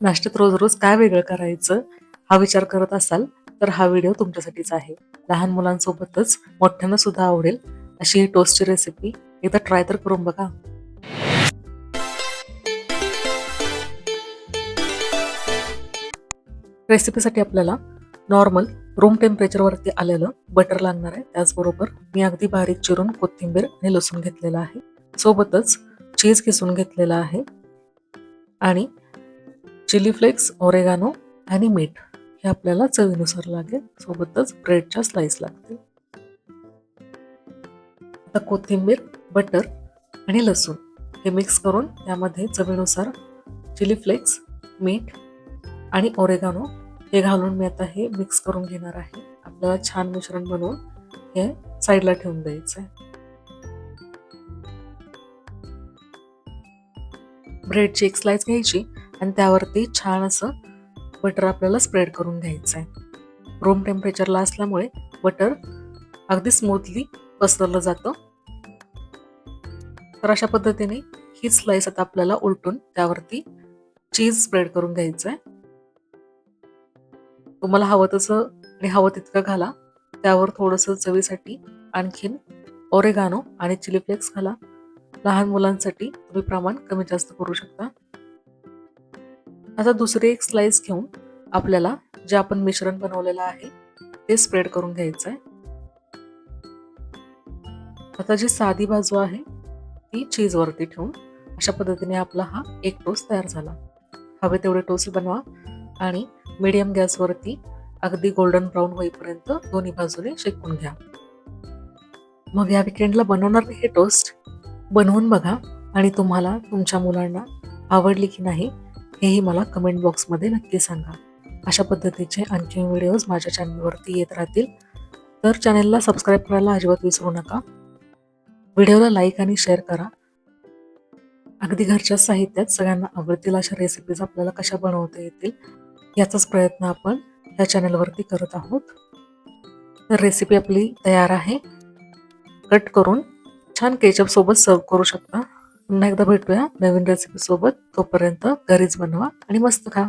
नाश्त्यात रोज रोज काय वेगळं करायचं हा विचार करत असाल तर हा व्हिडिओ तुमच्यासाठीच आहे. लहान मुलांसोबतच मोठ्यांना सुद्धा आवडेल अशी ही टोस्टची रेसिपी एकदा ट्राय तर करून बघा. रेसिपीसाठी आपल्याला नॉर्मल रूम टेम्परेचरवरती आलेलं बटर लागणार आहे. त्याचबरोबर मी अगदी बारीक चिरून कोथिंबीर आणि लसूण घेतलेला आहे. सोबतच चीज किसून घेतलेला आहे. आणि चिली फ्लेक्स ओरेगानो आणि मीठ हे आपल्याला चवीनुसार लागेल. सोबतच ब्रेडच्या स्लाइस लागतील. आता कोथिंबीर बटर आणि लसूण हे मिक्स करून त्यामध्ये चवीनुसार चिली फ्लेक्स मीठ आणि ओरेगानो हे घालून मी आता हे मिक्स करून घेणार आहे. आपल्याला छान मिश्रण बनवून हे साईडला ठेवून द्यायचं आहे ब्रेडची एक स्लाइस घ्यायची आणि त्यावरती छान असं बटर आपल्याला स्प्रेड करून घ्यायचं आहे रूम टेम्परेचरला असल्यामुळे बटर अगदी स्मूथली पसरलं जातं. तर अशा पद्धतीने ही स्लाईस आता आपल्याला उलटून त्यावरती चीज स्प्रेड करून घ्यायचं आहे तुम्हाला हवं तसं आणि हवं तितकं घाला. त्यावर थोडंसं चवीसाठी आणखीन ओरेगानो आणि चिली फ्लेक्स घाला. लहान मुलांसाठी तुम्ही प्रमाण कमी जास्त करू शकता. आता दुसरी एक स्लाइस घेऊन आपल्याला जे आपण मिश्रण बनवलेलं आहे ते स्प्रेड करून घ्यायचं आहे आता जी साधी बाजू आहे ती चीजवरती ठेवून अशा पद्धतीने आपला हा एक टोस तयार झाला. हवे तेवढे टोस्ट बनवा आणि मीडियम गॅसवरती अगदी गोल्डन ब्राऊन होईपर्यंत दोन्ही बाजूने शेकून घ्या. मग या विकेंडला बनवणार हे टोस्ट बनवून बघा आणि तुम्हाला तुमच्या मुलांना आवडली की नाही हेही मला कमेंट बॉक्समध्ये नक्की सांगा. अशा पद्धतीचे आणखी व्हिडिओज माझ्या चॅनलवरती येत राहतील. तर चॅनलला सबस्क्राईब करायला अजिबात विसरू नका. व्हिडिओला लाईक आणि शेअर करा. अगदी घरच्या साहित्यात सगळ्यांना आवडतील अशा रेसिपीज आपल्याला कशा बनवता येतील याचाच प्रयत्न आपण या चॅनलवरती करत आहोत. तर रेसिपी आपली तयार आहे. कट करून छान केचपसोबत सर्व करू शकता. पुन्हा एकदा भेटूया नवीन रेसिपी सोबत. तोपर्यंत घरीच बनवा आणि मस्त खा.